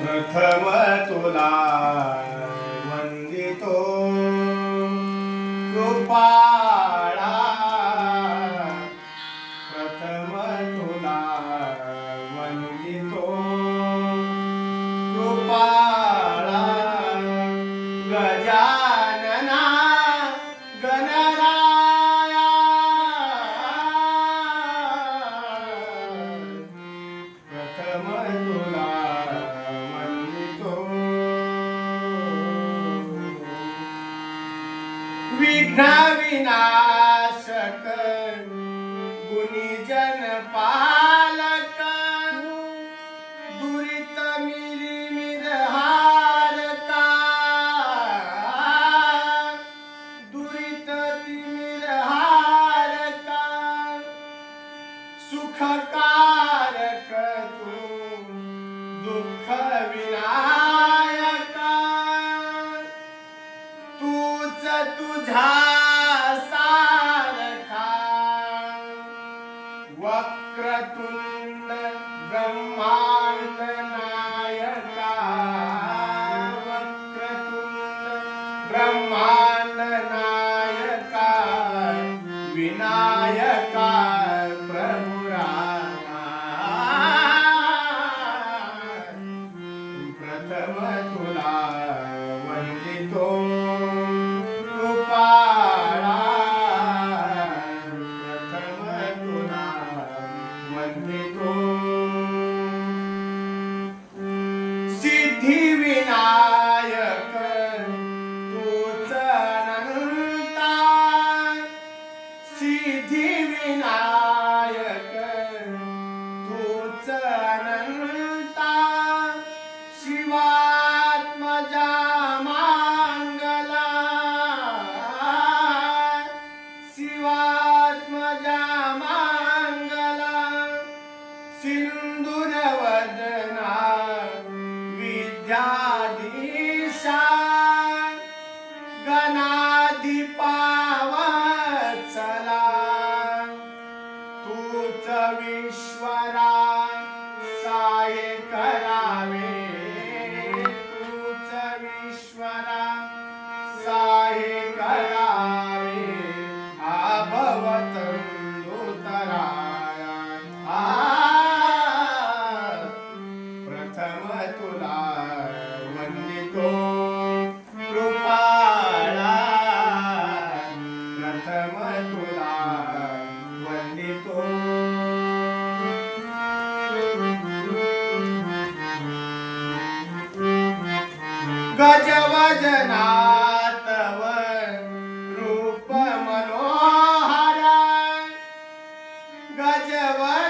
प्रथम तुला वंदितो कृपा विघ्न विनाशक गुणीजन पालक दुरित मिरिमिर दुरित तिमिर हारका सुखकारक तू दुःख विनायका तूच तुझा सारखा वक्रतुंड ब्रह्मांड नायका. वक्रतुंड ब्रह्मांड नायका. विनायका प्रभु रामा. प्रथम गणाधिपावत्सला तूच विश्वरा साय करावे. तूच विश्वरा साय करावे. आभवत नूतराया आ प्रथम तुला गजवजनातव रूप मनोहर गजवजनातव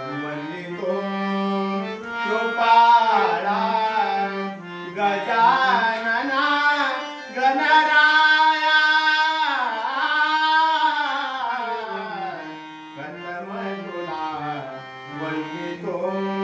प्रथम तुला वंदितो